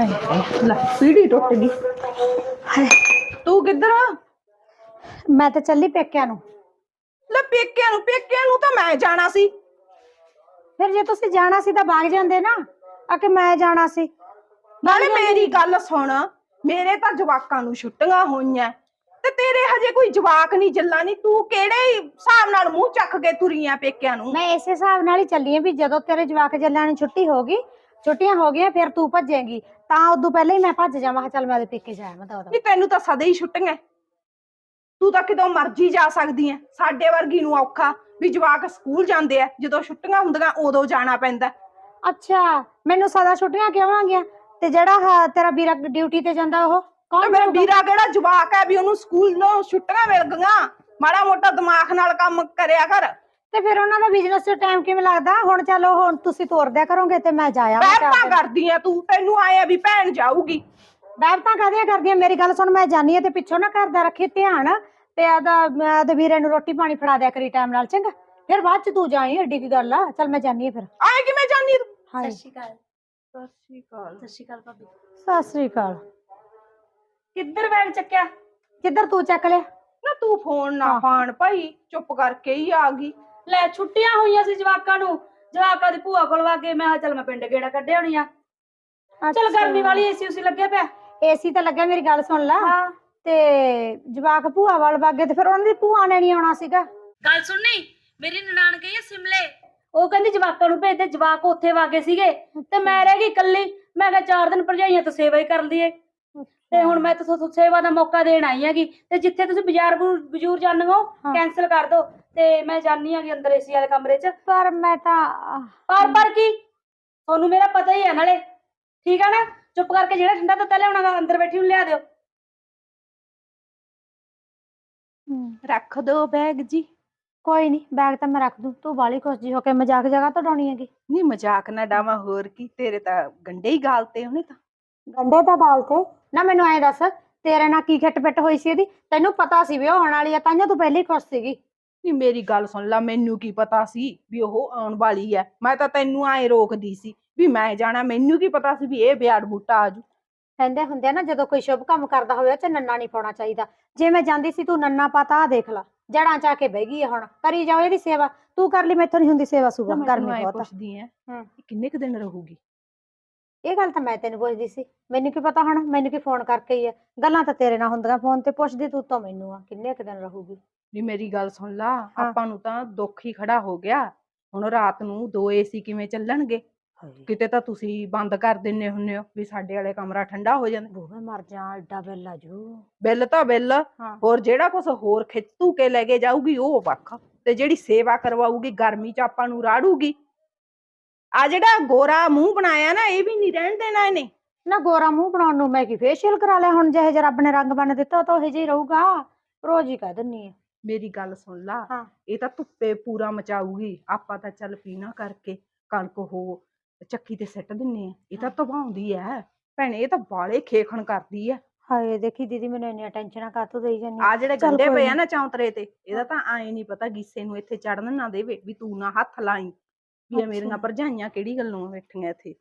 ਹਾਏ ਲੈ ਪੀੜੀ ਟੁੱਟ ਗਈ। ਹਾਏ ਤੂੰ ਕਿੱਧਰ ਆ? ਮੈਂ ਤਾਂ ਚੱਲੀ ਪੇਕਿਆਂ ਨੂੰ। ਲੈ ਪੇਕਿਆਂ ਨੂੰ ਪੇਕਿਆਂ ਨੂੰ ਤਾਂ ਮੈਂ ਜਾਣਾ ਸੀ। ਫਿਰ ਜੇ ਤੁਸੀਂ ਜਾਣਾ ਸੀ ਤਾਂ ਭਾਗ ਜਾਂਦੇ ਨਾ ਆ ਕਿ ਮੈਂ ਜਾਣਾ ਸੀ। ਨਾਲੇ ਮੇਰੀ ਗੱਲ ਸੁਣ ਮੇਰੇ ਤਾਂ ਜਵਾਕਾਂ ਨੂੰ ਛੁੱਟੀਆਂ ਹੋਈਆਂ। ਤੇ ਤੇਰੇ ਹਜੇ ਕੋਈ ਜਵਾਕ ਨਹੀਂ ਜੱਲਾ ਨਹੀਂ ਤੂੰ ਕਿਹੜੇ ਹਿਸਾਬ ਨਾਲ ਮੂੰਹ ਚੱਕ ਕੇ ਤੁਰੀਆਂ ਪੇਕਿਆਂ ਨੂੰ? ਮੈਂ ਇਸੇ ਹਿਸਾਬ ਨਾਲ ਹੀ ਚੱਲੀ ਆਂ ਵੀ ਜਦੋਂ ਤੇਰੇ ਜਵਾਕ ਜੱਲਾਂ ਨੂੰ ਛੁੱਟੀ ਹੋ ਗਈ ਛੁੱਟੀਆਂ ਹੋ ਗਈਆਂ ਫਿਰ ਤੂੰ ਭੱਜੇਂਗੀ। ਤਾਂ ਉਦੋਂ ਪਹਿਲਾਂ ਹੀ ਮੈਂ ਭੱਜ ਜਾਵਾਂ ਚੱਲ ਮੈਂ ਉਹਦੇ ਪੇਕੇ ਜਾਇਆ ਮੈਂ ਤਾਂ ਨਹੀਂ ਤੈਨੂੰ ਤਾਂ ਸਦਾ ਹੀ ਛੁੱਟੀਆਂ। ਤੂੰ ਤਾਂ ਕਿਦੋਂ ਮਰਜ਼ੀ ਜਾ ਸਕਦੀ ਐ। ਸਾਡੇ ਵਰਗੀ ਨੂੰ ਔਖਾ ਵੀ ਜਵਾਕ ਸਕੂਲ ਜਾਂਦੇ ਆ ਜਦੋਂ ਛੁੱਟੀਆਂ ਹੁੰਦੀਆਂ ਉਦੋਂ ਜਾਣਾ ਪੈਂਦਾ। ਅੱਛਾ ਮੈਨੂੰ ਸਦਾ ਛੁੱਟੀਆਂ ਕਿਉਂ ਆ ਗਈਆਂ? ਤੇ ਜਿਹੜਾ ਆਹ ਤੇਰਾ ਵੀਰਾ ਡਿਊਟੀ ਤੇ ਜਾਂਦਾ ਉਹ? ਕੌਣ ਮੇਰਾ ਜਾਊਗਾ? ਵੀਰਾ ਕਿਹੜਾ ਜਵਾਕ ਹੈ ਵੀ ਉਹਨੂੰ ਸਕੂਲੋਂ ਛੁੱਟੀਆਂ ਮਿਲ ਗਈਆਂ? ਮਾੜਾ ਮੋਟਾ ਦਿਮਾਗ ਨਾਲ ਕੰਮ ਕਰਿਆ ਕਰ। ਤੇ ਫਿਰ ਉਹਨਾਂ ਦਾ ਬਿਜ਼ਨਸ 'ਚ ਟਾਈਮ ਕਿਵੇਂ ਲੱਗਦਾ? ਹੁਣ ਚਲੋ ਹੁਣ ਤੁਸੀਂ ਤੋਰਦਿਆ ਕਰੋਗੇ ਤੇ ਮੈਂ ਜਾਇਆ ਬੈਠਾ ਕਰਦੀ ਐ ਤੂੰ ਤੈਨੂੰ ਆਇਆ ਵੀ ਭੈਣ ਜਾਊਗੀ। ਬੈਠਾਂ ਕਾਹਦੀਆਂ ਕਰਦੀਆਂ? ਮੇਰੀ ਗੱਲ ਸੁਣ ਮੈਂ ਜਾਨੀ ਆ ਤੇ ਪਿੱਛੋਂ ਨਾ ਘਰ ਦਾ ਰੱਖੀ ਧਿਆਨ ਤੇ ਆਦਾ ਆਦੇ ਵੀਰੇ ਨੂੰ ਰੋਟੀ ਪਾਣੀ ਫੜਾ ਦਿਆ ਕਰੀ ਟਾਈਮ ਨਾਲ ਚੰਗਾ। ਫਿਰ ਬਾਅਦ ਚ ਤੂੰ ਜਾਈ ਏਡੀ ਕੀ ਗੱਲ ਆ? ਚੱਲ ਮੈਂ ਜਾਨੀ ਆ ਫਿਰ। ਆਏ ਕਿਵੇਂ ਜਾਨੀ ਤੂੰ? ਹਾਏ ਸਤਿ ਸ਼੍ਰੀ ਅਕਾਲ ਸਤਿ ਸ਼੍ਰੀ ਅਕਾਲ ਸਤਿ ਸ਼੍ਰੀ ਅਕਾਲ ਭਾਬੀ। ਸਤਿ ਸ੍ਰੀ ਅਕਾਲ ਕਿੱਧਰ ਬੈਗ ਚੱਕਿਆ? ਕਿੱਧਰ ਤੂੰ ਚੱਕ ਲਿਆ? ਨਾ ਤੂੰ ਫੋਨ ਨਾ ਹਾਂ। ਫਾਨ ਭਾਈ ਚੁੱਪ ਕਰਕੇ ਹੀ ਆ ਗਈ। ਲੈ ਛੁੱਟੀਆਂ ਹੋਈਆਂ ਸੀ ਜਵਾਕਾਂ ਨੂੰ। ਜਵਾਕਾਂ ਦੀ ਭੂਆ ਕੋਲ ਵਾਗੇ ਮੈਂ ਕਿਹਾ ਚੱਲ ਮੈਂ ਪਿੰਡ ਗੇੜਾ ਕੱਢਿਆ ਹੋਣੀ ਆ। ਚੱਲ ਗਰਮੀ ਵਾਲੀ ਏਸੀ ਉਸੀ ਲੱਗਿਆ ਪਿਆ। ਏਸੀ ਤਾਂ ਲੱਗਿਆ ਮੇਰੀ ਗੱਲ ਸੁਣ ਲਾ। ਹਾਂ। ਤੇ ਜਵਾਕ ਭੂਆ ਵੱਲ ਵਾਗੇ ਤੇ ਫਿਰ ਉਹਨਾਂ ਦੀ ਭੂਆ ਨੇ ਨਹੀਂ ਆਉਣਾ ਸੀਗਾ। ਗੱਲ ਸੁਣਨੀ? ਮੇਰੀ ਨਨਾਣ ਗਈ ਆ ਸਿਮਲੇ। ਉਹ ਕਹਿੰਦੀ ਜਵਾਕਾਂ ਨੂੰ ਭੇਜ ਦੇ ਜਵਾਕ ਉੱਥੇ ਵਾਗੇ ਸੀਗੇ। ਤੇ ਮੈਂ ਰਹਿ ਗਈ ਇਕੱਲੀ। ਮੈਂ ਕਿਹਾ ਚਾਰ ਦਿਨ ਭਰਜਾਈਆਂ ਤੋਂ ਸੇਵਾ ਹੀ ਕਰ ਲਈਏ। ਤੇ ਹੁਣ ਮੈਂ ਤੁਹਾਨੂੰ ਸੇਵਾ ਦਾ ਮੌਕਾ ਦੇਣ ਆਈ ਹੈਗੀ। ਤੇ ਜਿੱਥੇ ਤੁਸੀਂ ਬਾਜ਼ਾਰ ਬਜ਼ੂਰ- ਬਜ਼ੂਰ ਜਾਂਦੇ ਹੋ ਹਾਂ। ਕੈਨਸਲ ਕਰ ਦਿਓ ਤੇ ਮੈਂ ਜਾਣੀ ਹੈਗੀ ਅੰਦਰ ਏਸੀ ਵਾਲੇ ਕਮਰੇ 'ਚ। ਪਰ ਮੈਂ ਤਾਂ ਪਰ ਪਰ ਕੀ? ਤੁਹਾਨੂੰ ਮੇਰਾ ਪਤਾ ਹੀ ਹੈ ਨਾਲੇ। ਠੀਕ ਆ ਨਾ? ਚੁੱਪ ਕਰਕੇ ਜਿਹੜਾ ਠੰਡਾ ਤੱਤਾ ਲਿਆਉਣਾ ਗਾ, ਅੰਦਰ ਬੈਠੀ ਨੂੰ ਲਿਆ ਦਿਓ। ਹਮ, ਰੱਖ ਦੋ ਬੈਗ ਜੀ। ਕੋਈ ਨਹੀਂ ਬੈਗ ਤਾਂ ਮੈਂ ਰੱਖ ਦੂੰ। ਤੂੰ ਬਾਲੀ ਖੁਸ਼ ਜੀ ਹੋ ਕੇ ਮਜ਼ਾਕ ਜਗ੍ਹਾ ਤੋਂ ਡਾਉਣੀ ਹੈਗੀ। ਨਹੀਂ ਮਜ਼ਾਕ ਨਾ ਡਾਵਾਂ ਹੋਰ ਕੀ? ਤੇਰੇ ਤਾਂ ਗੰਡੇ ਹੀ ਗਾਲਤੇ ਉਹਨੇ ਤਾਂ। ਗੰਡੇ ਤਾਂ ਗਾਲ ਤੇ? ਨਾ ਮੈਨੂੰ ਐਂ ਦੱਸ ਤੇਰੇ ਨਾਲ ਕੀ ਖਿੱਟ ਪਿੱਟ ਹੋਈ ਸੀ ਇਹਦੀ? ਤੈਨੂੰ ਪਤਾ ਸੀ ਵੀ ਉਹ ਆਉਣ ਵਾਲੀ ਆ ਤਾਂਹੀਓ ਤੂੰ ਪਹਿਲੀ ਖੁਸ਼ ਸੀਗੀ। ਨਹੀਂ ਮੇਰੀ ਗੱਲ ਸੁਣ ਲੈ ਮੈਨੂੰ ਕੀ ਪਤਾ ਸੀ ਵੀ ਉਹ ਆਉਣ ਵਾਲੀ ਐ ਮੈਂ ਤਾਂ ਤੈਨੂੰ ਐ ਰੋਕਦੀ ਸੀ ਵੀ ਮੈਂ ਜਾਣਾ ਮੈਨੂੰ ਕੀ ਪਤਾ ਸੀ ਵੀ ਇਹ ਬਿਆੜ ਬੂਟਾ ਆਜੂ ਕਹਿੰਦੇ ਹੁੰਦੇ ਆ ਨਾ ਜਦੋਂ ਕੋਈ ਸ਼ੁਭ ਕੰਮ ਕਰਦਾ ਹੋਵੇ ਉਹ ਚ ਨੰਨਾ ਨਹੀਂ ਪਾਉਣਾ ਚਾਹੀਦਾ। ਜੇ ਮੈਂ ਜਾਂਦੀ ਸੀ ਤੂੰ ਨੰਨਾ ਪਾਤਾ ਦੇਖ ਲਾ ਜੜਾਂ ਚਾ ਕੇ ਬਹਿ ਗਈ ਆ ਹੁਣ। ਕਰੀ ਜਾਓ ਇਹਦੀ ਸੇਵਾ। ਤੂੰ ਕਰ ਲਈ ਮੈਥੋਂ ਨਹੀਂ ਹੁੰਦੀ ਸੇਵਾ ਤੈਨੂੰ ਐਂ ਬਹੁਤ ਆ। ਪੁੱਛਦੀ ਐ ਹਮ। ਇਹ ਕਿੰਨੇ ਕੁ ਦਿਨ ਰਹੂਗੀ? ਇਹ ਗੱਲ ਤਾਂ ਮੈਂ ਤੈਨੂੰ ਪੁੱਛਦੀ ਸੀ ਮੈਨੂੰ ਕੀ ਪਤਾ ਹੁਣ ਮੈਨੂੰ ਕੀ ਫੋਨ ਕਰਕੇ ਹੀ ਆ? ਗੱਲਾਂ ਤਾਂ ਤੇਰੇ ਨਾਲ ਹੁੰਦੀਆਂ ਫੋਨ ਤੇ ਪੁੱਛਦੀ ਤੂੰ ਤਾਂ ਮੈਨੂੰ ਆ ਕਿੰਨੇ ਕੁ ਦਿਨ ਰਹੂਗੀ? ਵੀ ਮੇਰੀ ਗੱਲ ਸੁਣ ਲਾ। ਆਪਾਂ ਨੂੰ ਤਾਂ ਦੁੱਖ ਹੀ ਖੜਾ ਹੋ ਗਿਆ ਹੁਣ ਰਾਤ ਨੂੰ ਦੋ ਏਸੀ ਕਿਵੇਂ ਚੱਲਣਗੇ? ਕਿਤੇ ਤਾਂ ਤੁਸੀਂ ਬੰਦ ਕਰ ਦਿੰਨੇ ਹੁੰਨੇ ਹੋ ਵੀ ਸਾਡੇ ਵਾਲੇ ਕਮਰਾ ਠੰਡਾ ਹੋ ਜਾਂਦਾ। ਬੂਹੇ ਮਰ ਜਾ ਐਡਾ ਬਿੱਲ ਆ ਜੂ। ਬਿੱਲ ਤਾਂ ਬਿੱਲ ਹੋਰ ਜਿਹੜਾ ਕੁਝ ਹੋਰ ਖਿੱਚ ਧੂ ਕੇ ਲੈ ਕੇ ਜਾਊਗੀ ਉਹ ਵੱਖ। ਤੇ ਜਿਹੜੀ ਸੇਵਾ ਕਰਵਾਊਗੀ ਗਰਮੀ ਚ ਆਪਾਂ ਨੂੰ ਰਾੜੂਗੀ। ਆ ਜਿਹੜਾ ਗੋਰਾ ਮੂੰਹ ਬਣਾਇਆ ਨਾ ਇਹ ਵੀ ਨਹੀਂ ਰਹਿਣ ਦੇਣਾ ਇਹਨੇ। ਨਾ ਗੋਰਾ ਮੂੰਹ ਬਣਾਉਣ ਨੂੰ ਮੈਂ ਕੀ ਫੇਸ਼ੀਅਲ ਕਰਾ ਲਿਆ ਹੁਣ ਜਿਹੇ ਜਿਹਾ ਰੱਬ ਨੇ ਰੰਗ ਬਣ ਦਿੱਤਾ ਤਾਂ ਉਹ ਜਿਹਾ ਹੀ ਰਹੂਗਾ। ਰੋਜ਼ ਹੀ ਕਹਿ ਦਿੰਨੀ ਆ। ਮੇਰੀ ਗੱਲ ਸੁਣ ਲਾ ਹਾਂ। ਇਹ ਤਾਂ ਧੁੱਪੇ ਪੂਰਾ ਮਚਾਊਗੀ ਆਪਾਂ ਤਾਂ ਚੱਲ ਪੀਣਾ ਕਰਕੇ ਕਣਕ ਹੋ ਚੱਕੀ ਤੇ ਸਿੱਟ ਦਿੰਨੇ ਆ। ਇਹ ਤਾਂ ਤਵਾਉਂਦੀ ਐ। ਭੈਣੇ ਇਹ ਤਾਂ ਬਾਲੇ ਖੇਖਣ ਕਰਦੀ ਐ। ਹਾਏ ਦੇਖੀ ਦੀਦੀ ਮੈਨੂੰ ਇੰਨੀਆਂ ਟੈਨਸ਼ਨਾਂ ਕਾਤੋਂ ਦੇਈ ਜਾਂਦੀ ਆ। ਜਿਹੜੇ ਚੱਲ ਗੰਡੇ ਕੋਈ ਪਏ ਆ ਨੀ। ਨਾ ਚੌਂਤਰੇ ਤੇ ਇਹਦਾ ਤਾਂ ਐ ਨਹੀਂ ਪਤਾ ਗੀਸੇ ਨੂੰ ਇੱਥੇ ਚੜਨ ਨਾ ਦੇਵੇ ਵੀ ਤੂੰ ਨਾ ਹੱਥ ਲਾਈ। ਵੀ ਇਹ ਮੇਰੀਆਂ। ਭਰਜਾਈਆਂ ਕਿਹੜੀ ਗੱਲੋਂ ਬੈਠੀਆਂ ਇੱਥੇ?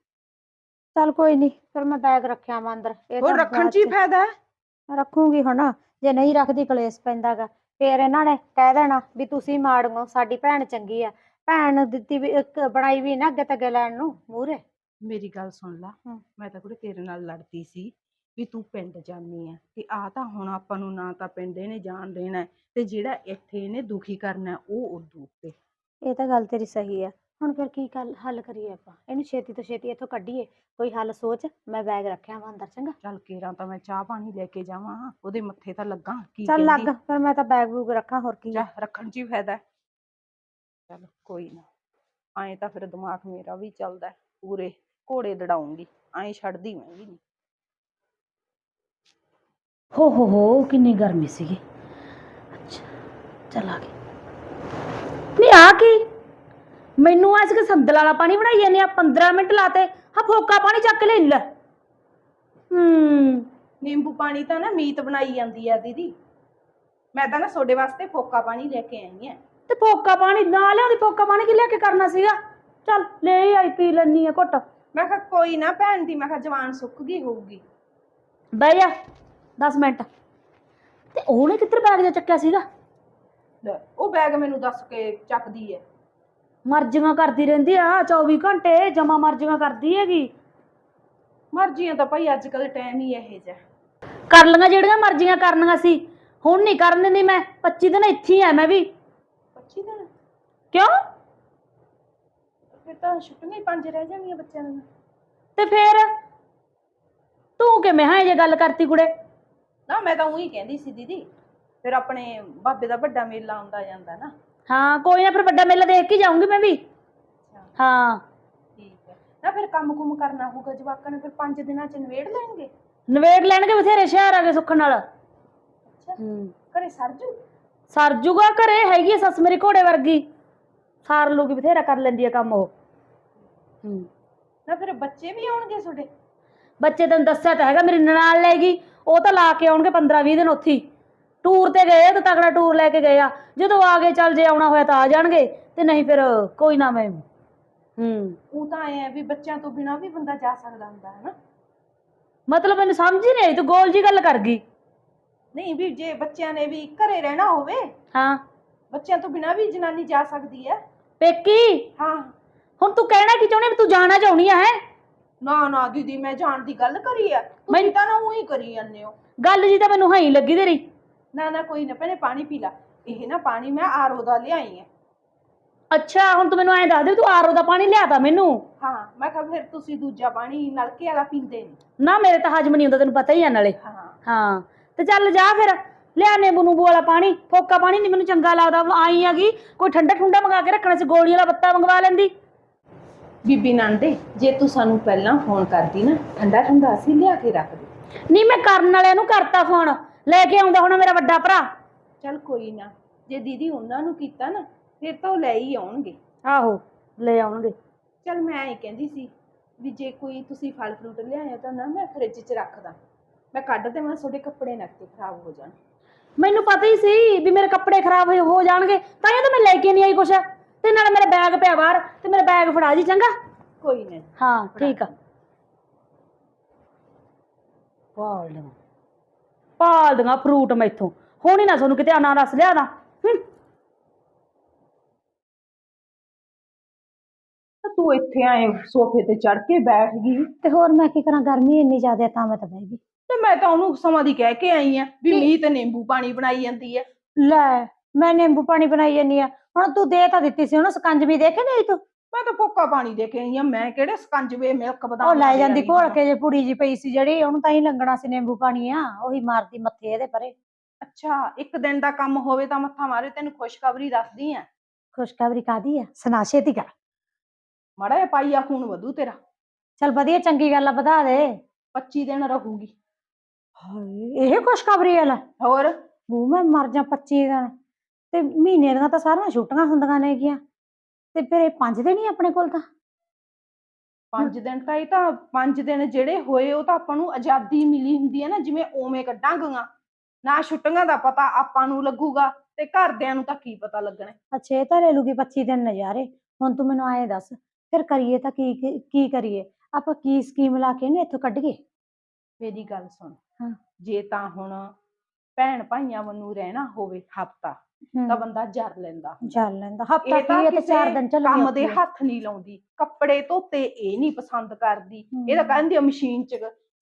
ਚੱਲ ਕੋਈ ਨਹੀਂ ਫਿਰ ਮੈਂ ਬੈਗ ਰੱਖਿਆ ਵਾ ਅੰਦਰ ਇਹ ਹੋਰ ਤਾਂ ਰੱਖਣ ਚ ਹੀ ਬਾਅਦ ਫਾਇਦਾ ਹੈ? ਰੱਖੂੰਗੀ ਹੁਣ ਜੇ ਨਹੀਂ ਰੱਖਦੀ ਕਲੇਸ਼ ਪੈਂਦਾਗਾ ਫੇਰ ਇਹਨਾਂ ਨੇ ਕਹਿ ਦੇਣਾ ਵੀ ਤੁਸੀਂ ਮਾੜੀਓ ਸਾਡੀ ਭੈਣ ਚੰਗੀ ਆ ਭੈਣ ਦਿੱਤੀ ਵੀ ਇੱਕ ਬਣਾਈ ਵੀ ਨਾ ਅੱਗੇ ਤੱਗੇ ਲੈਣ ਨੂੰ ਮੂਹਰੇ। ਮੇਰੀ ਗੱਲ ਸੁਣ ਲਾ। ਮੈਂ ਤਾਂ ਕੁੜੇ ਤੇਰੇ ਨਾਲ ਲੜਦੀ ਸੀ ਵੀ ਤੂੰ ਪਿੰਡ ਜਾਨੀ ਆ ਤੇ ਆ ਤਾਂ ਹੁਣ ਆਪਾਂ ਨੂੰ ਨਾ ਤਾਂ ਪਿੰਡ ਇਹਨੇ ਜਾਣ ਦੇਣਾ ਹੈ, ਤੇ ਜਿਹੜਾ ਇੱਥੇ ਇਹਨੇ ਦੁਖੀ ਕਰਨਾ ਹੈ, ਉਹ ਉਦੋਂ ਉੱਤੇ। ਇਹ ਤਾਂ ਗੱਲ ਤੇਰੀ ਸਹੀ ਆ। ਹੁਣ ਫਿਰ ਕੀ ਗੱਲ ਹੱਲ ਕਰੀਏ ਆਪਾਂ? ਇਹਨੂੰ ਛੇਤੀ ਤੋਂ ਛੇਤੀ ਇੱਥੋਂ ਕੱਢੀਏ। ਕੋਈ ਹੱਲ ਸੋਚ ਮੈਂ ਬੈਗ ਰੱਖਿਆ ਵਾ ਅੰਦਰ ਚੰਗਾ? ਚੱਲ ਕੇਰਾਂ ਤਾਂ ਮੈਂ ਚਾਹ ਪਾਣੀ ਲੈ ਕੇ ਜਾਵਾਂ। ਉਹਦੇ ਮੱਥੇ ਤਾਂ ਲੱਗਾ ਕੀ ਚੱਲ ਲੱਗ ਫਿਰ ਮੈਂ ਤਾਂ ਬੈਗ ਬੂਗ ਰੱਖਾਂ ਹੋਰ ਕੀ ਆ? ਜਾ ਰੱਖਣ ਚ ਹੀ ਫਾਇਦਾ ਹੈ। ਚੱਲ ਕੋਈ ਨਾ ਐਂ ਤਾਂ ਫਿਰ ਦਿਮਾਗ ਮੇਰਾ ਵੀ ਚੱਲਦਾ ਹੈ, ਪੂਰੇ ਘੋੜੇ ਦੜਾਉਂਗੀ ਐਂ ਛੱਡਦੀ ਮੈਂ ਵੀ ਨਹੀਂ ਹੋ ਹੋ ਹੋ ਕਿੰਨੀ ਗਰਮੀ ਸੀਗੀ। ਅੱਛਾ ਚੱਲ ਆ ਗਈ। ਨਹੀਂ ਆ ਕੀ ਮੈਨੂੰ ਅੱਜ ਕਿ ਸੰਦਲ ਵਾਲਾ ਪਾਣੀ ਬਣਾਈ ਜਾਂਦੇ ਆ 15 ਮਿੰਟ ਲਾਤੇ ਹਾਂ ਫੋਕਾ ਪਾਣੀ ਚੱਕ ਲੈ ਲੈ। ਹੂੰ। ਨਿੰਬੂ ਪਾਣੀ ਤਾਂ ਨਾ ਮੀਤ ਬਣਾਈ ਜਾਂਦੀ ਆ ਦੀਦੀ। ਮੈਂ ਤਾਂ ਨਾ ਤੁਹਾਡੇ ਵਾਸਤੇ ਫੋਕਾ ਪਾਣੀ ਲੈ ਕੇ ਆਈ ਆ। ਤੇ ਫੋਕਾ ਪਾਣੀ ਨਾ ਲਿਆਉਂਦੀ ਫੋਕਾ ਪਾਣੀ ਕੀ ਲਿਆ ਕੇ ਕਰਨਾ ਸੀਗਾ? ਚੱਲ ਲੈ ਆਈ ਪੀ ਲੈਣੀ ਆ ਘੁੱਟ। ਮੈਂ ਕਿਹਾ ਕੋਈ ਨਾ ਭੈਣ ਦੀ ਮੈਂ ਕਿਹਾ ਜਵਾਨ ਸੁੱਕ ਗਈ ਹੋਊਗੀ। ਬਹਿ ਜਾ 10 ਮਿੰਟ। ਤੇ ਉਹਨੇ ਕਿੱਧਰ ਬੈਗ ਜਾ ਚੱਕਿਆ ਸੀਗਾ? ਲੈ, ਉਹ ਬੈਗ ਮੈਨੂੰ ਦੱਸ ਕੇ ਚੱਕਦੀ ਐ। ਮਰਜ਼ੀਆਂ ਕਰਦੀ ਰਹਿੰਦੀ ਆ 24 ਘੰਟੇ ਜਮਾ ਮਰਜ਼ੀਆਂ ਕਰਦੀ ਹੈਗੀ। ਮਰਜ਼ੀਆਂ ਤਾਂ ਭਾਈ ਅੱਜ ਕੱਲ ਟਾਈਮ ਹੀ ਇਹੋ ਜਿਹਾ। ਕਰ ਲਈਆਂ ਜਿਹੜੀਆਂ ਮਰਜ਼ੀਆਂ ਕਰਨੀਆਂ ਸੀ। ਹੁਣ ਨਹੀਂ ਕਰਨ ਦਿੰਦੀ ਮੈਂ 25 ਦਿਨ ਇੱਥੇ ਹੀ ਆ ਮੈਂ ਵੀ। 25 ਦਿਨ? ਕਿਉਂ? ਫਿਰ ਤਾਂ ਛੁੱਟੀਆਂ ਹੀ ਪੰਜ ਰਹਿ ਜਾਣਗੀਆਂ ਬੱਚਿਆਂ ਦੀਆਂ। ਤੇ ਫੇਰ? ਤੂੰ ਕਿਵੇਂ ਹਾਂ ਇਹ ਗੱਲ ਕਰਤੀ ਕੁੜੇ? ਨਾ ਮੈਂ ਤਾਂ ਉਹੀ ਕਹਿੰਦੀ ਸੀ ਦੀਦੀ ਫਿਰ ਆਪਣੇ ਬਾਬੇ ਦਾ ਵੱਡਾ ਮੇਲਾ ਆਉਂਦਾ ਜਾਂਦਾ ਨਾ। ਹਾਂ ਕੋਈ ਨਾ ਫਿਰ ਵੱਡਾ ਮੇਲਾ ਦੇਖ ਕੇ ਜਾਊਂਗੀ ਮੈਂ ਵੀ। ਹਾਂ। ਠੀਕ ਹੈ। ਨਾ ਫਿਰ ਕੰਮ ਕੁਮ ਕਰਨਾ ਹੋਊਗਾ ਜਵਾਕਾਂ ਨੇ ਫਿਰ ਪੰਜ ਦਿਨਾਂ ਚ ਨਵੇੜ ਲੈਣਗੇ? ਨਵੇੜ ਲੈਣਗੇ ਬਥੇਰੇ ਸ਼ਹਿਰ ਆ ਗਏ ਸੁੱਖਣ ਨਾਲ। ਅੱਛਾ। ਹੂੰ। ਘਰੇ ਸਰਜੂ ਸਰ ਜੂਗਾ ਘਰੇ ਹੈਗੀ ਆ ਸੱਸ ਮੇਰੀ ਘੋੜੇ ਵਰਗੀ। ਸਾਰ ਲੋਗੀ ਬਥੇਰਾ ਕਰ ਲੈਂਦੀ ਆ ਕੰਮ ਉਹ। ਹੂੰ। ਨਾ ਫਿਰ ਬੱਚੇ ਵੀ ਆਉਣਗੇ ਤੁਹਾਡੇ? ਬੱਚੇ ਤੈਨੂੰ ਦੱਸਿਆ ਤਾਂ ਹੈਗਾ ਮੇਰੀ ਨਨਾਣ ਲੈ ਗਈ। ਉਹ ਤਾਂ ਲਾ ਕੇ ਆਉਣਗੇ 15 20 ਦਿਨ ਉੱਥੇ ਹੀ। ਟੂਰ ਤੇ ਗਏ ਤਾਂ ਤਗੜਾ ਟੂਰ ਲੈ ਕੇ ਗਏ ਆ। ਜਦੋਂ ਆ ਗਏ ਚੱਲ ਜੇ ਆਉਣਾ ਹੋਇਆ ਤਾਂ ਆ ਜਾਣਗੇ ਤੇ ਨਹੀਂ ਫਿਰ ਕੋਈ ਨਾ ਮੈਂ ਹੂੰ। ਉਹ ਤਾਂ ਐ ਆ ਵੀ ਬੱਚਿਆਂ ਤੋਂ ਬਿਨਾ ਵੀ ਬੰਦਾ ਜਾ ਸਕਦਾ ਹੁੰਦਾ ਹੈ ਨਾ ਮਤਲਬ ਮੈਨੂੰ ਸਮਝ ਹੀ ਨਹੀਂ ਆਈ ਤੂੰ ਗੋਲ ਜੀ ਗੱਲ ਕਰ ਗਈ। ਨਹੀਂ ਵੀ ਜੇ ਬੱਚਿਆਂ ਨੇ ਵੀ ਘਰੇ ਰਹਿਣਾ ਹੋਵੇ ਹਾਂ। ਬੱਚਿਆਂ ਤੋਂ ਬਿਨਾ ਵੀ ਜਨਾਨੀ ਜਾ ਸਕਦੀ ਹੈ। ਪੇਕੀ? ਹਾਂ। ਹੁਣ ਤੂੰ ਕਹਿਣਾ ਕੀ ਚਾਹੁੰਦੀ ਆ ਵੀ ਤੂੰ ਜਾਣਾ ਚਾਹੁੰਦੀ ਆ ਹੈ? ਨਾ ਨਾ ਦੀਦੀ ਮੈਂ ਜਾਣ ਦੀ ਗੱਲ ਕਰੀ ਆ। ਤੁਸੀਂ ਤਾਂ ਨਾ ਉਹੀ ਕਰੀ ਜਾਂਦੇ ਹੋ। ਗੱਲ ਜੀ ਤਾਂ ਮੈਨੂੰ ਹਾਈ ਲੱਗੀ ਤੇਰੀ। ਨਾ ਨਾ ਕੋਈ ਨਾ ਭੈਣੇ ਪਾਣੀ ਪੀ ਲਾ। ਇਹ ਨਾ ਪਾਣੀ ਮੈਂ ਆਰਓ ਦਾ ਲਿਆਈ ਆ। ਅੱਛਾ ਹੁਣ ਤੂੰ ਮੈਨੂੰ ਐਂ ਦੱਸ ਦੇ ਤੂੰ ਆਰੋ ਦਾ ਪਾਣੀ ਲਿਆਤਾ ਮੈਨੂੰ? ਹਾਂ ਮੈਂ ਕਿਹਾ ਫਿਰ ਤੁਸੀਂ ਦੂਜਾ ਪਾਣੀ ਨਲਕੇ ਵਾਲਾ ਪੀਂਦੇ ਨਹੀਂ ਨਾ ਮੇਰੇ ਤਾਂ ਹਜਮ ਨਹੀਂ ਹੁੰਦਾ ਤੈਨੂੰ ਪਤਾ ਹੀ ਆ ਨਾਲੇ। ਹਾਂ। ਹਾਂ ਤੇ ਚੱਲ ਜਾ ਫਿਰ। ਲਿਆ ਨਿੰਬੂ ਨੂੰਬੂ ਵਾਲਾ ਪਾਣੀ। ਫੋਕਾ ਪਾਣੀ ਨਹੀਂ ਮੈਨੂੰ ਚੰਗਾ ਲੱਗਦਾ ਆਈ ਹੈਗੀ। ਕੋਈ ਠੰਡਾ ਠੁੰਡਾ ਮੰਗਾ ਕੇ ਰੱਖਣਾ ਸੀ ਗੋਲੀਆਂ ਵਾਲਾ ਬੱਤਾ ਮੰਗਵਾ ਲੈਂਦੀ। ਬੀਬੀ ਨੰਦੇ ਜੇ ਤੂੰ ਸਾਨੂੰ ਪਹਿਲਾਂ ਫੋਨ ਕਰਦੀ ਨਾ ਠੰਡਾ ਠੰਡਾ ਅਸੀਂ ਲਿਆ ਕੇ ਰੱਖਦੇ ਨਹੀਂ ਮੈਂ ਕਰਨ ਵਾਲਿਆਂ ਨੂੰ ਕਰਤਾ ਫੋਨ। ਲੈ ਕੇ ਆਉਂਦਾ ਹੁਣ ਮੇਰਾ ਵੱਡਾ ਭਰਾ। ਚੱਲ ਕੋਈ ਨਾ ਜੇ ਦੀਦੀ ਉਹਨਾਂ ਨੂੰ ਕੀਤਾ ਨਾ ਫਿਰ ਤਾਂ ਉਹ ਲੈ ਹੀ ਆਉਣਗੇ। ਆਹੋ ਲੈ ਆਉਣਗੇ। ਚੱਲ ਮੈਂ ਇਹ ਕਹਿੰਦੀ ਸੀ ਵੀ ਜੇ ਕੋਈ ਤੁਸੀਂ ਫਲ ਫਰੂਟ ਲਿਆਇਆ ਤਾਂ ਨਾ ਮੈਂ ਫ੍ਰਿਜ 'ਚ ਰੱਖਦਾ ਮੈਂ ਕੱਢ ਦੇਵਾਂ ਤੁਹਾਡੇ ਕੱਪੜੇ ਨਾ ਕਿਤੇ ਖਰਾਬ ਹੋ ਜਾਣ। ਮੈਨੂੰ ਪਤਾ ਹੀ ਸੀ ਵੀ ਮੇਰੇ ਕੱਪੜੇ ਖਰਾਬ ਹੋ ਜਾਣਗੇ ਤਾਂ ਇਹ ਤਾਂ ਮੈਂ ਲੈ ਕੇ ਨਹੀਂ ਆਈ ਕੁਛ। ਤੇ ਨਾਲੇ ਮੇਰਾ ਬੈਗ ਪਿਆ ਬਾਹਰ ਤੇ ਮੇਰਾ ਬੈਗ ਫੜਾ ਜੀ ਚੰਗਾ? ਕੋਈ ਨਾ ਹਾਂ ਠੀਕ ਆ। ਦੀਆਂ ਪਾਲ ਦੀਆਂ ਫਰੂਟ ਮੈਥੋਂ। ਹੁਣ ਹੀ ਨਾ ਤੁਹਾਨੂੰ ਕਿਤੇ ਅਨਾਰਸ ਲਿਆ ਦਾ ਤੂੰ ਇੱਥੇ ਆਏ ਸੋਫੇ ਤੇ ਚੜ ਕੇ ਬੈਠ ਗਈ। ਤੇ ਹੋਰ ਮੈਂ ਕੀ ਕਰਾਂ ਗਰਮੀ ਇੰਨੀ ਜ਼ਿਆਦਾ ਤਾਂ ਮੈਂ ਤਾਂ ਬਹਿ ਗਈ। ਤੇ ਮੈਂ ਤਾਂ ਉਹਨੂੰ ਸਮਾਂ ਦੀ ਕਹਿ ਕੇ ਆਈ ਆ ਵੀ ਮੀਂਹ ਤੇ ਨਿੰਬੂ ਪਾਣੀ ਬਣਾਈ ਜਾਂਦੀ ਹੈ ਲੈ ਮੈਂ ਨਿੰਬੂ ਪਾਣੀ ਬਣਾਈ ਜਾਨੀ ਆ। ਹੁਣ ਤੂੰ ਦੇ ਤਾਂ ਦਿੱਤੀ ਸੀ ਉਹਨੂੰ ਸਕੰਜਵੀ ਦੇਖੇ ਨਹੀਂ ਤੂੰ? ਮੈਂ ਤਾਂ ਫੋਕਾ ਪਾਣੀ ਦੇ ਕੇ ਆਈ ਆ ਮੈਂ ਕਿਹੜੇ ਸਕੰਜਵੇ ਮਿਲਕ ਬਦਾਮ ਉਹ ਲੈ ਜਾਂਦੀ ਘੋਲ। ਕੇ ਜੇ ਪੁੜੀ ਜੀ ਪਈ ਸੀ ਜਿਹੜੀ ਉਹਨੂੰ ਤਾਂ ਹੀ ਲੰਗਣਾ ਸੀ ਨਿੰਬੂ ਪਾਣੀ ਆ ਉਹੀ ਮਾਰਦੀ ਮੱਥੇ ਇਹਦੇ ਪਰੇ। ਅੱਛਾ ਇੱਕ ਦਿਨ ਦਾ ਕੰਮ ਹੋਵੇ ਤਾਂ ਮੱਥਾ ਮਾਰੇ ਤੈਨੂੰ ਖੁਸ਼ਖਬਰੀ ਦੱਸਦੀ ਆ। ਖੁਸ਼ਖਬਰੀ ਕਾਦੀ ਆ? ਸੁਣਾ ਛੇਤੀ ਕਰ। ਮਾੜਾ ਜਿਹਾ ਪਾਈਆ ਖੂਨ ਵਧੂ ਤੇਰਾ। ਚਲ ਵਧੀਆ ਚੰਗੀ ਗੱਲ ਆ ਵਧਾ ਦੇ। 25 ਦਿਨ ਰਹੂਗੀ। ਹਾਏ ਇਹ ਖੁਸ਼ਖਬਰੀ ਆ ਲੈ ਹੋਰ? ਉਹ ਮੈਂ ਮਰ ਜਾ 25 ਦਿਨ। ਤੇ ਮਹੀਨੇ ਦੀਆਂ ਤਾਂ ਸਾਰੀਆਂ ਛੁੱਟੀਆਂ ਹੁੰਦੀਆਂ ਨੇਗੀਆਂ। ਤੇ ਫਿਰ ਇਹ ਪੰਜ ਦਿਨ ਹੀ ਆਪਣੇ ਕੋਲ ਤਾਂ? ਪੰਜ ਦਿਨ ਤਾਂ ਇਹ ਤਾਂ ਪੰਜ ਦਿਨ ਜਿਹੜੇ ਹੋਏ ਉਹ ਤਾਂ ਆਪਾਂ ਨੂੰ ਆਜ਼ਾਦੀ ਮਿਲੀ ਹੁੰਦੀ ਹੈ ਨਾ ਜਿਵੇਂ ਓਵੇਂ ਕੱਢਾਂਗੀਆਂ। ਨਾ ਛੁੱਟੀਆਂ ਦਾ ਪਤਾ ਆਪਾਂ ਨੂੰ ਲੱਗੂਗਾ ਤੇ ਘਰਦਿਆਂ ਨੂੰ ਤਾਂ ਕੀ ਪਤਾ ਲੱਗਣਾ। ਅੱਛਾ ਇਹ ਤਾਂ ਲੈ ਲੂਗੀ 25 ਦਿਨ ਨਜ਼ਾਰੇ। ਹੁਣ ਤੂੰ ਮੈਨੂੰ ਆਏ ਦੱਸ ਫਿਰ ਕਰੀਏ ਤਾਂ ਕੀ ਕੀ- ਕੀ ਕਰੀਏ? ਆਪਾਂ ਕੀ ਸਕੀਮ ਲਾ ਕੇ ਇਹਨੂੰ ਇੱਥੋਂ ਕੱਢੀਏ ਮੇਰੀ ਗੱਲ ਸੁਣ। ਹਾਂ। ਜੇ ਤਾਂ ਹੁਣ ਭੈਣ ਭਾਈਆਂ ਵੱਲੋਂ ਰਹਿਣਾ ਹੋਵੇ ਹਫਤਾ ਤਾਂ ਬੰਦਾ ਜਰ ਲੈਂਦਾ ਚੱਲ ਲੈਂਦਾ ਹਫਤਾ ਇਹ ਕੀ ਤੇ ਚਾਰ ਕਿਸੇ ਦਿਨ ਚੱਲਣੀ ਕੰਮ ਦੇ ਆ। ਹੱਥ ਨਹੀਂ ਲਾਉਂਦੀ ਕੱਪੜੇ ਧੋਤੇ ਇਹ ਨਹੀਂ ਪਸੰਦ ਕਰਦੀ ਇਹ ਤਾਂ। ਕਹਿੰਦੀ ਆ ਮਸ਼ੀਨ 'ਚ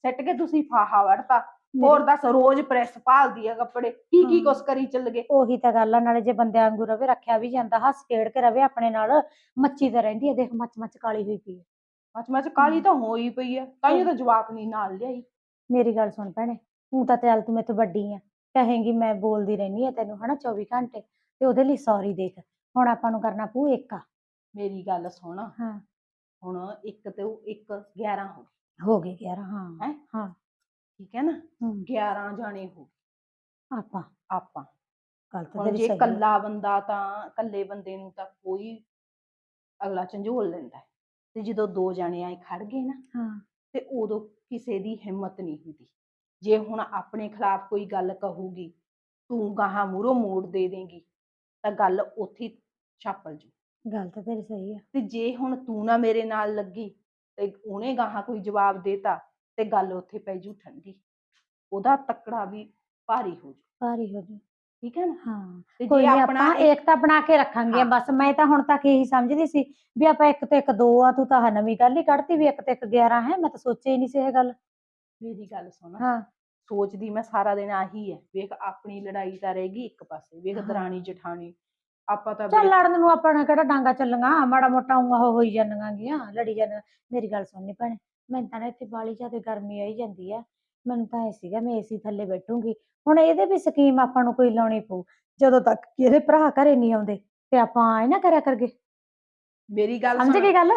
ਸੱਟ ਕੇ ਤੁਸੀਂ ਫਾਹਾ ਵੜਤਾ ਹੋਰ ਦੱਸ ਰੋਜ਼ ਪ੍ਰੈਸ ਭਾਲਦੀ ਆ ਕੱਪੜੇ ਕੀ ਕੀ। ਕੁਛ ਕਰੀ ਚੱਲ ਗਏ। ਉਹੀ ਤਾਂ ਗੱਲ ਆ ਨਾਲੇ ਜੇ ਬੰਦਿਆਂ ਵਾਂਗੂ ਰਵੇ ਰੱਖਿਆ ਵੀ ਜਾਂਦਾ ਹੱਸ ਖੇਡ ਕੇ ਰਵੇ ਆਪਣੇ ਨਾਲ ਮੱਚੀ ਤਾਂ ਰਹਿੰਦੀ ਹੈ ਦੇਖ ਮੱਚ ਮੱਚ ਕਾਲੀ ਹੋਈ ਪਈ ਹੈ ਮੱਚ ਮੱਚ ਕਾਲੀ ਤਾਂ ਹੋਈ ਪਈ ਆ ਤਾਂ ਹੀ ਤਾਂ ਜਵਾਕ ਨਹੀਂ ਨਾਲ ਲਿਆਈ। ਮੇਰੀ ਗੱਲ ਸੁਣ ਭੈਣੇ ਤੂੰ ਤਾਂ ਚੱਲ ਤੂੰ ਮੇਰੇ ਤੋਂ ਵੱਡੀ ਆ। ਕਹੇਂਗੀ ਮੈਂ ਬੋਲਦੀ ਰਹਿੰਦੀ ਆ ਤੈਨੂੰ ਹਨਾ 24 ਘੰਟੇ ਤੇ ਉਹਦੇ ਲਈ ਸੌਰੀ ਦੇਖ ਹੁਣ ਆਪਾਂ ਨੂੰ ਕਰਨਾ ਇੱਕ ਆ। ਮੇਰੀ ਗੱਲ ਸੁਣ। ਹਾਂ। ਹੁਣ ਇੱਕ ਤੇ ਉਹ ਇੱਕ 11 ਹੋ ਗਏ। ਹੋ ਗਏ 11 ਹਾਂ ਹੈਂ? ਹਾਂ। ਠੀਕ ਹੈ ਨਾ? ਹੂੰ, 11 ਜਾਣੇ ਹੋ ਗਏ। ਆਪਾਂ। ਆਪਾਂ। ਗੱਲ ਤਾਂ ਹੁਣ ਤੇਰੀ ਜੇ ਸਹੀ ਆ। ਕੱਲਾ ਬੰਦਾ ਤਾਂ ਕੱਲੇ ਬੰਦੇ ਨੂੰ ਤਾਂ ਕੋਈ ਅਗਲਾ ਝੰਜੋਲ ਲੈਂਦਾ ਹੈ। ਤੇ ਜਦੋਂ ਦੋ ਜਾਣੇ ਆਏ ਖੜ ਗਏ ਨਾ ਹਾਂ। ਤੇ ਉਦੋਂ ਕਿਸੇ ਦੀ ਹਿੰਮਤ ਨਹੀਂ ਹੁੰਦੀ। ਜੇ ਹੁਣ ਆਪਣੇ ਖਿਲਾਫ ਕੋਈ ਗੱਲ ਕਹੂਗੀ ਤੂੰ ਗਾਹਾਂ ਮੂਹਰੋਂ ਮੋੜ ਦੇ ਦੇਂਗੀ ਤਾਂ ਗੱਲ ਉੱਥੇ ਛਾਪਲ ਜੂ। ਗੱਲ ਤਾਂ ਤੇਰੀ ਸਹੀ ਆ। ਤੇ ਜੇ ਹੁਣ ਤੂੰ ਨਾ ਮੇਰੇ ਨਾਲ ਲੱਗੀ ਤੇ ਉਹਨੇ ਗਾਹਾਂ ਕੋਈ ਜਵਾਬ ਦੇਤਾ ਤੇ ਗੱਲ ਉੱਥੇ ਪੈ ਜੂ ਠੰਡੀ। ਉਹਦਾ ਤੱਕੜਾ ਵੀ ਭਾਰੀ ਹੋ ਜੂ। ਭਾਰੀ ਹੋ ਜੂ। ਠੀਕ ਹੈ ਨਾ? ਹਾਂ। ਤੇ ਕੋਈ ਜੇ ਨੀ ਆਪਣਾ ਆਪਾਂ ਏਕਤਾ ਬਣਾ ਕੇ ਰੱਖਾਂਗੇ ਹਾਂ। ਬਸ। ਮੈਂ ਤਾਂ ਹੁਣ ਤੱਕ ਇਹੀ ਸਮਝਦੀ ਸੀ ਵੀ ਆਪਾਂ ਇੱਕ ਤੇ ਇੱਕ ਦੋ ਆ ਤੂੰ ਤਾਂ ਆਹ ਨਵੀਂ ਗੱਲ ਹੀ ਕੱਢਤੀ ਵੀ ਇੱਕ ਤੇ ਇੱਕ 11 ਹੈ ਮੈਂ ਤਾਂ ਸੋਚਿਆ ਹੀ ਨਹੀਂ ਸੀ ਇਹ ਗੱਲ। ਮੇਰੀ ਗੱਲ ਸੁਣ। ਹਾਂ। ਸੋਚਦੀ ਮੈਂ ਸਾਰਾ ਦਿਨ ਆਹੀ ਹੈ ਵੇਖ ਆਪਣੀ ਲੜਾਈ ਤਾਂ ਰਹੇਗੀ ਇੱਕ ਪਾਸੇ ਵੇਖ। ਦਰਾਣੀ ਜਠਾਣੀ ਆਪਾਂ ਤਾਂ ਚੱਲ ਲੜਨ ਨੂੰ ਆਪਣਾ ਕਿਹੜਾ ਡਾਂਗਾ ਚੱਲੀਆਂ ਮਾੜਾ ਮੋਟਾ ਉਹ ਹੋਈ ਜਾਂਦੀਆਂ ਗੀਆਂ ਲੜੀ ਜਾਂਦੀਆਂ ਮੇਰੀ ਗੱਲ ਸੁਣਨੀ ਭੈਣੇ ਮੈਨੂੰ ਤਾਂ ਨਾ ਇੱਥੇ ਬਾਲੀ ਜ਼ਿਆਦਾ ਗਰਮੀ ਆਈ ਜਾਂਦੀ ਆ ਮੈਨੂੰ ਤਾਂ ਇਹ ਸੀਗਾ ਮੈਂ ਏਸੀ ਥੱਲੇ ਬੈਠੂੰਗੀ ਹੁਣ ਇਹਦੇ ਵੀ ਸਕੀਮ ਆਪਾਂ ਨੂੰ ਕੋਈ ਲਾਉਣੀ ਪਊ ਜਦੋਂ ਤੱਕ ਇਹਦੇ ਭਰਾ ਘਰੇ ਨਹੀਂ ਆਉਂਦੇ ਤੇ ਆਪਾਂ ਇਹ ਨਾ ਕਰਿਆ ਕਰਗੇ ਮੇਰੀ ਗੱਲ ਸਮਝ ਗਈ ਗੱਲ?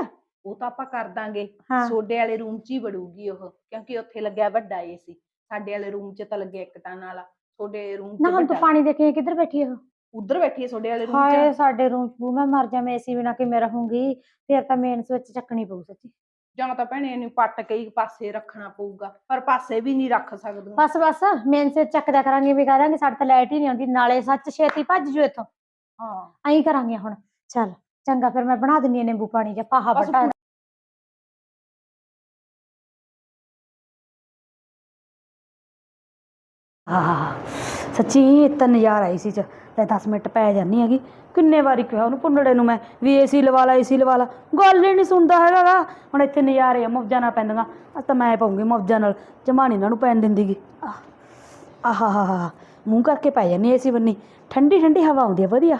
ਉਹ ਤਾਂ ਆਪਾਂ ਕਰ ਦਾਂਗੇ। ਹਾਂ। ਸੋਡੇ ਵਾਲੇ ਰੂਮ 'ਚ ਹੀ ਵੜੂਗੀ ਉਹ ਕਿਉਂਕਿ ਉੱਥੇ ਲੱਗਿਆ ਵੱਡਾ ਏਸੀ। ਸਾਡੇ ਵਾਲੇ ਰੂਮ 'ਚ ਤਾਂ ਲੱਗਿਆ ਇੱਕ ਟਨ ਵਾਲਾ ਤੁਹਾਡੇ ਰੂਮ 'ਚ ਨਾ ਹੁਣ ਤੂੰ ਵੱਡਾ। ਪਾਣੀ ਦੇ ਕੇ ਕਿੱਧਰ ਬੈਠੀ ਆ ਉਧਰ ਬੈਠੀ ਹੈ ਤੁਹਾਡੇ ਵਾਲੇ ਰੂਮ ਹਾਏ 'ਚ ਸਾਡੇ ਰੂਮ ਚ ਬੂ ਮੈਂ ਮਰ ਜਾ ਮੈਂ ਏਸੀ ਬਿਨਾ ਕਿਵੇਂ ਰਹੂੰਗੀ। ਫਿਰ ਤਾਂ ਮੇਨ ਸਵਿਚ ਚੱਕਣੀ ਪਊ ਸੱਚੀ। ਜਾਂ ਤਾਂ ਭੈਣੇ ਇਹਨੂੰ ਪੱਟ ਕੇ ਹੀ ਪਾਸੇ ਰੱਖਣਾ ਪਊਗਾ ਪਰ ਪਾਸੇ ਵੀ ਨਹੀਂ ਰੱਖ ਸਕਦੇ। ਬਸ ਬਸ ਮੇਨ ਸਵਿਚ ਚੱਕਦਿਆ ਕਰਾਂਗੇ ਵੀ ਕਹਾਂਗੇ ਸਾਡੇ ਤਾਂ ਲਾਈਟ ਹੀ ਨਹੀਂ ਆਉਂਦੀ ਨਾਲੇ ਸੱਚ ਛੇਤੀ ਭੱਜ ਜੂ ਇੱਥੋਂ। ਹਾਂ। ਐਂ ਕਰਾਂਗੇ ਹੁਣ। ਚੱਲ। ਚੰਗਾ ਫਿਰ ਮੈਂ ਬਣਾ ਦਿੰਨੀ ਆ ਨਿੰਬੂ ਪਾਣੀ ਜਾਂ ਪਾਹਾ ਬਸ ਬਟਾ ਆਹ ਸੱਚੀ ਤਾਂ ਨਜ਼ਾਰਾ ਆਈ ਸੀ ਚ। ਲੈ 10 ਮਿੰਟ ਪੈ ਜਾਨੀ ਹੈਗੀ। ਕਿੰਨੇ ਵਾਰੀ ਕਿਹਾ ਉਹਨੂੰ ਪੁੰਨੜੇ ਨੂੰ ਮੈਂ ਵੀ ਏਸੀ ਲਵਾ ਲਾ ਏਸੀ ਲਵਾ ਲਾ। ਗੱਲ ਹੀ ਨਹੀਂ ਸੁਣਦਾ ਹੈਗਾ ਗਾ। ਹੁਣ ਇੱਥੇ ਨਜ਼ਾਰੇ ਆ ਮੌਜਾਂ ਨਾਲ ਪੈਂਦੀਆਂ। ਅੱਜ ਤਾਂ ਮੈਂ ਪਾਉਂਗੀ ਮੌਜਾਂ ਨਾਲ। ਜਮਾਨੀ ਇਹਨਾਂ ਨੂੰ ਪੈਣ ਦਿੰਦੀਗੀ ਆਹਾ ਹਾ ਹਾ ਮੂੰਹ ਕਰਕੇ ਪੈ ਜਾਨੀ ਏਸੀ ਬੰਨੀ। ਠੰਡੀ ਠੰਡੀ ਹਵਾ ਆਉਂਦੀ ਆ ਵਧੀਆ।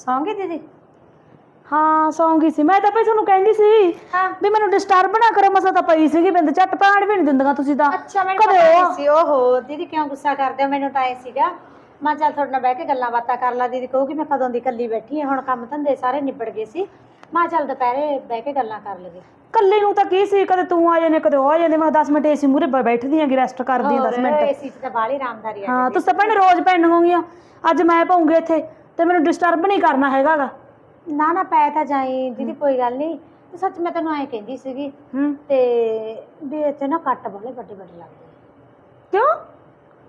ਸੌਂਗੇ ਦੀਦੀ? ਹਾਂ ਸੌਂਗੀ ਸੀ। ਮੈਂ ਤਾਂ ਭਈ ਤੁਹਾਨੂੰ ਕਹਿੰਦੀ ਸੀ ਹਾਂ। ਵੀ ਮੈਨੂੰ ਡਿਸਟਰਬ ਨਾ ਕਰੋ ਮਸਾ ਤਾਂ ਪਈ ਸੀਗੀ ਬਿੰਦ। ਝੱਟ ਪਾਣ ਵੀ ਨਹੀਂ ਦਿੰਦੀਆਂ ਤੁਸੀਂ ਤਾਂ। ਅੱਛਾ ਮੈਨੂੰ ਕਦੇ ਪਤਾ ਨਹੀਂ ਸੀ। ਓਹੋ ਦੀਦੀ ਕਿਉਂ ਗੁੱਸਾ ਕਰਦੇ ਹੋ? ਮੈਨੂੰ ਤਾਂ ਐ ਸੀਗਾ। ਮੈਂ ਚੱਲ ਤੁਹਾਡੇ ਨਾਲ ਬਹਿ ਕੇ ਗੱਲਾਂ ਬਾਤਾਂ ਕਰ ਲਾ। ਦੀਦੀ ਕਹੂਗੀ ਮੈਂ ਕਦੋਂ ਦੀ ਇਕੱਲੀ ਬੈਠੀ ਆ ਹੁਣ ਕੰਮ ਧੰਦੇ ਸਾਰੇ ਨਿਬੜ ਗਏ ਸੀ। ਮੈਂ ਚੱਲ ਦੁਪਹਿਰੇ ਬਹਿ ਕੇ ਗੱਲਾਂ ਕਰ ਲਈਏ। ਕੱਲੀ ਨੂੰ ਤਾਂ ਕੀ ਸੀ? ਕਦੇ ਤੂੰ ਆ ਜਾਂਦੇ ਕਦੇ ਉਹ ਆ ਜਾਂਦੇ। ਮੈਂ 10 ਮਿੰਟ ਏਸੀ ਮੂਰੇ ਬੈਠਦੀ ਆਂਗੀ ਰੈਸਟ ਕਰਦੀ ਆਂ 10 ਮਿੰਟ। ਏਸੀ ਚ ਤਾਂ ਬਾਹਲੀ ਆਰਾਮਦਾਰੀ ਆ ਹਾਂ ਤੁਸੀਂ ਤਾਂ ਭੈਣੇ ਰੋਜ਼ ਪੈਣਗੀਆਂ ਅੱਜ ਮੈਂ ਪਾਉਂਗੀ ਇੱਥੇ। ਤੇ ਮੈਨੂੰ ਡਿਸਟਰਬ ਨਹੀਂ ਕਰਨਾ ਹੈਗਾਗਾ। ਨਾ ਨਾ ਪੈ ਤਾਂ ਜਾਈ ਦੀਦੀ ਕੋਈ ਗੱਲ ਨਹੀਂ। ਤੇ ਸੱਚ ਮੈਂ ਤੈਨੂੰ ਐਂ ਕਹਿੰਦੀ ਸੀਗੀ ਹੂੰ। ਤੇ ਵੀ ਇੱਥੇ ਨਾ ਕੱਟ ਵਾਲੇ ਵੱਡੇ ਵੱਡੇ ਲੱਗਦੇ ਆ। ਕਿਉਂ?